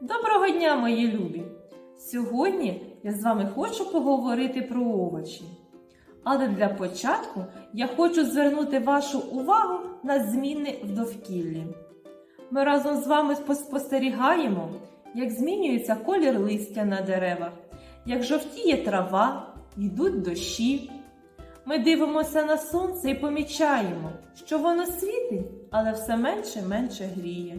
Доброго дня, мої любі! Сьогодні я з вами хочу поговорити про овочі. Але для початку я хочу звернути вашу увагу на зміни в довкіллі. Ми разом з вами спостерігаємо, як змінюється колір листя на деревах, як жовтіє трава, йдуть дощі. Ми дивимося на сонце і помічаємо, що воно світить, але все менше менше гріє.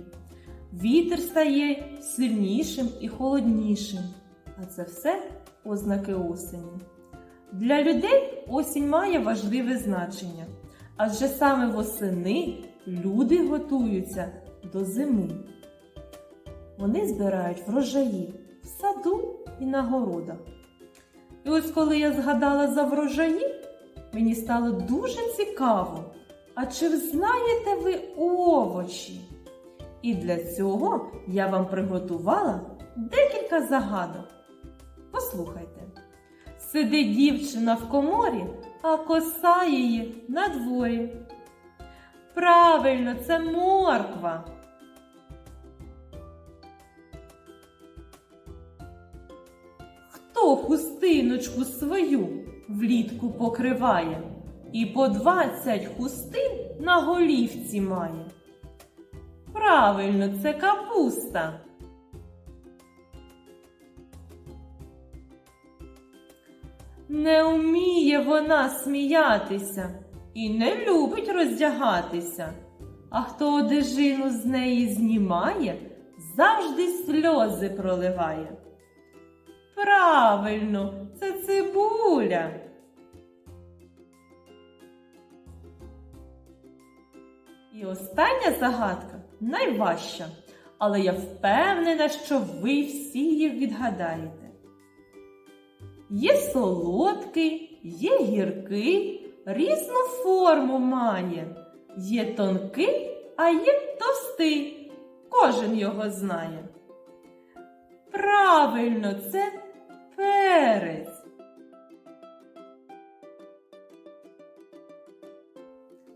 Вітер стає сильнішим і холоднішим, а це все ознаки осені. Для людей осінь має важливе значення, адже саме восени люди готуються до зими. Вони збирають врожаї в саду і на городах. І ось коли я згадала за врожаї, мені стало дуже цікаво. А чи знаєте ви овочі? І для цього я вам приготувала декілька загадок. Послухайте. Сидить дівчина в коморі, а коса її на дворі. Правильно, це морква. Хто хустиночку свою влітку покриває і по двадцять хустин на голівці має? Правильно, це капуста. Не вміє вона сміятися і не любить роздягатися. А хто одежину з неї знімає, завжди сльози проливає. Правильно, це цибуля. І остання загадка найважча, але я впевнена, що ви всі її відгадаєте. Є солодкий, є гіркий, різну форму має. Є тонкий, а є товстий. Кожен його знає. Правильно, це перець.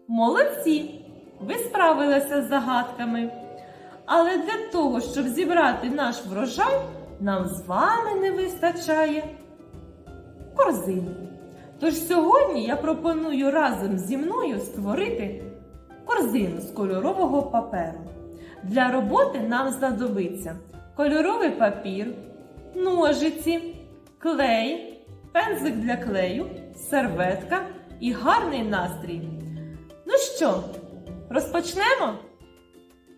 Молодці! Ви справилися з загадками. Але для того, щоб зібрати наш врожай, нам з вами не вистачає корзини. Тож сьогодні я пропоную разом зі мною створити корзину з кольорового паперу. Для роботи нам знадобиться кольоровий папір, ножиці, клей, пензлик для клею, серветка і гарний настрій. Ну що, розпочнемо?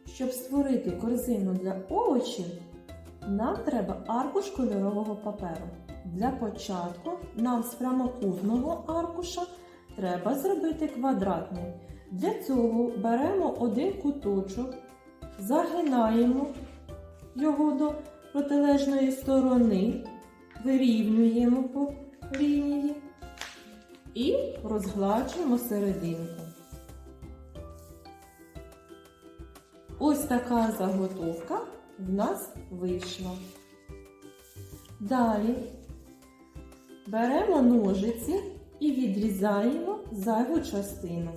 Щоб створити корзину для овочів, нам треба аркуш кольорового паперу. Для початку нам з прямокутного аркуша треба зробити квадратний. Для цього беремо один куточок, загинаємо його до протилежної сторони, вирівнюємо по лінії і розгладжуємо серединку. Ось така заготовка в нас вийшла. Далі беремо ножиці і відрізаємо зайву частину.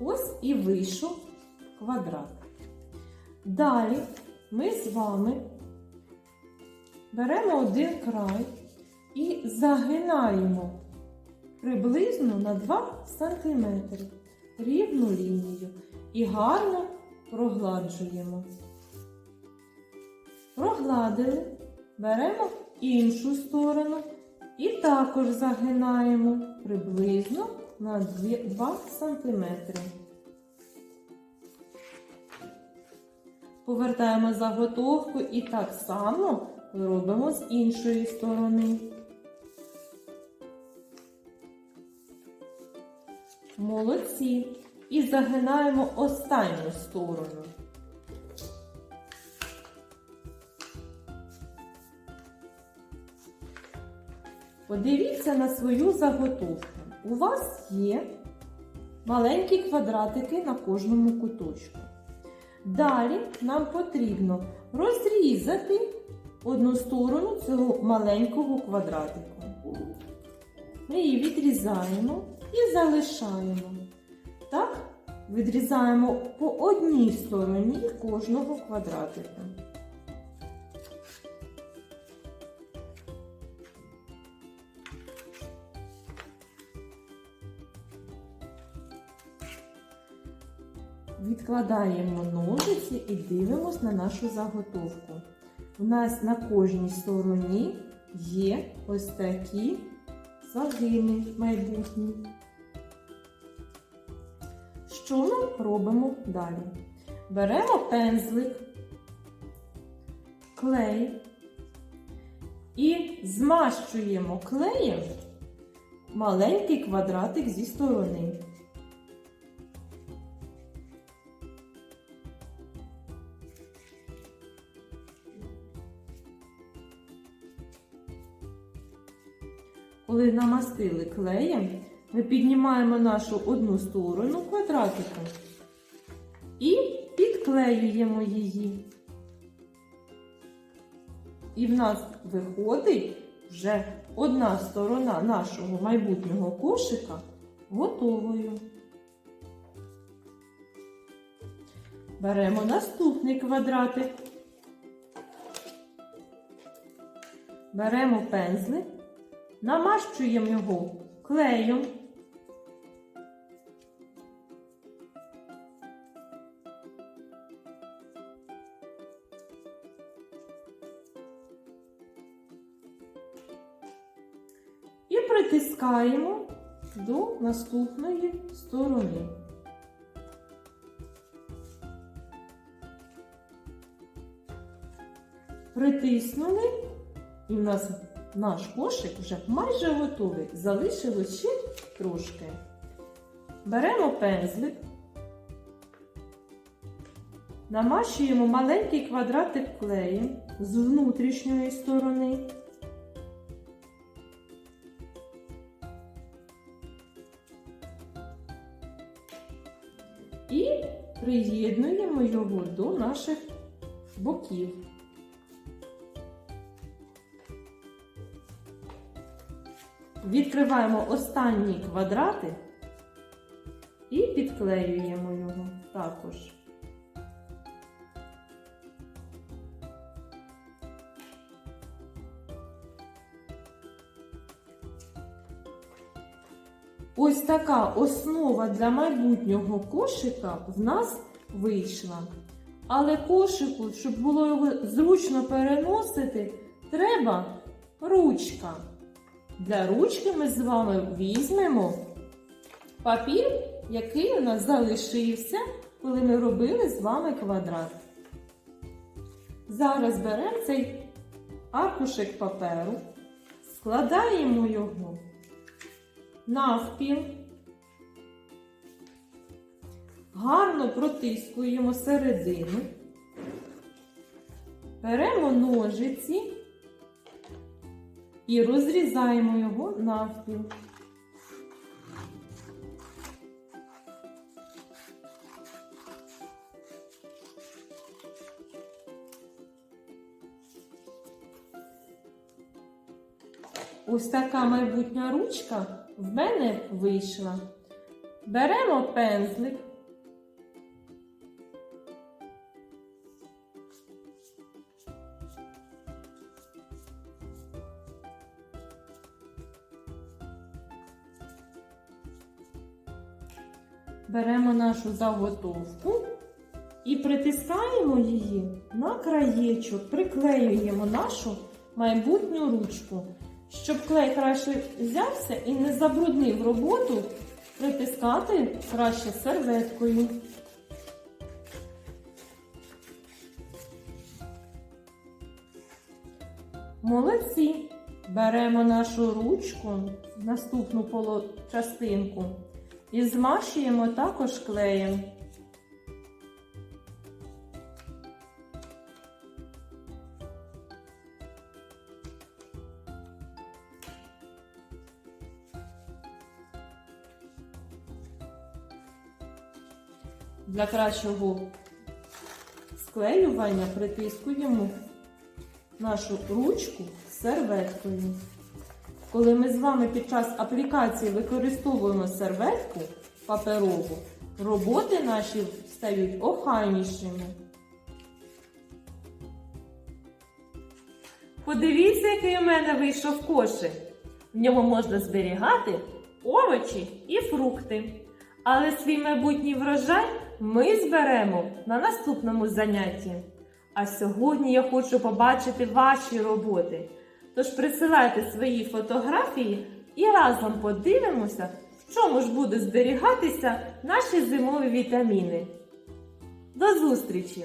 Ось і вийшов квадрат. Далі ми з вами беремо один край і загинаємо приблизно на 2 см рівну лінію і гарно прогладжуємо. Прогладили, беремо іншу сторону і також загинаємо приблизно на 2 см. Повертаємо заготовку і так само робимо з іншої сторони. Молодці. І загинаємо останню сторону. Подивіться на свою заготовку. У вас є маленькі квадратики на кожному куточку. Далі нам потрібно розрізати одну сторону цього маленького квадратику. Ми її відрізаємо і залишаємо. Так, відрізаємо по одній стороні кожного квадратика. Відкладаємо ножиці і дивимось на нашу заготовку. У нас на кожній стороні є ось такі загини майбутні. Що ми робимо далі? Беремо пензлик, клей і змащуємо клеєм маленький квадратик зі сторони. Коли намастили клеєм, ми піднімаємо нашу одну сторону квадратика і підклеюємо її. І в нас виходить вже одна сторона нашого майбутнього кошика готовою. Беремо наступний квадратик. Беремо пензлик намащуємо його клеєм. І притискаємо до наступної сторони. Притиснули, і в нас наш кошик вже майже готовий. Залишилось ще трошки. Беремо пензлик, намащуємо маленький квадратик клеєм з внутрішньої сторони. І приєднуємо його до наших боків. Відкриваємо останній квадратик і підклеюємо його також. Ось така основа для майбутнього кошика в нас вийшла. Але кошику, щоб було його зручно переносити, треба ручка. Для ручки ми з вами візьмемо папір, який у нас залишився, коли ми робили з вами квадрат. Зараз беремо цей аркушик паперу, складаємо його навпіл, гарно протискуємо середину, беремо ножиці і розрізаємо його навпіл. Ось така майбутня ручка в мене вийшла. Беремо пензлик. Беремо нашу заготовку і притискаємо її на краєчок, приклеюємо нашу майбутню ручку. Щоб клей краще взявся і не забруднив роботу, притискати краще серветкою. Молодці! Беремо нашу ручку, наступну частинку, і змащуємо також клеєм. Для кращого склеювання притискуємо нашу ручку серветкою. Коли ми з вами під час аплікації використовуємо серветку паперову, роботи наші стають охайнішими. Подивіться, який у мене вийшов кошик. В ньому можна зберігати овочі і фрукти. Але свій майбутній врожай ми зберемо на наступному занятті. А сьогодні я хочу побачити ваші роботи. Тож присилайте свої фотографії і разом подивимося, в чому ж будуть зберігатися наші зимові вітаміни. До зустрічі!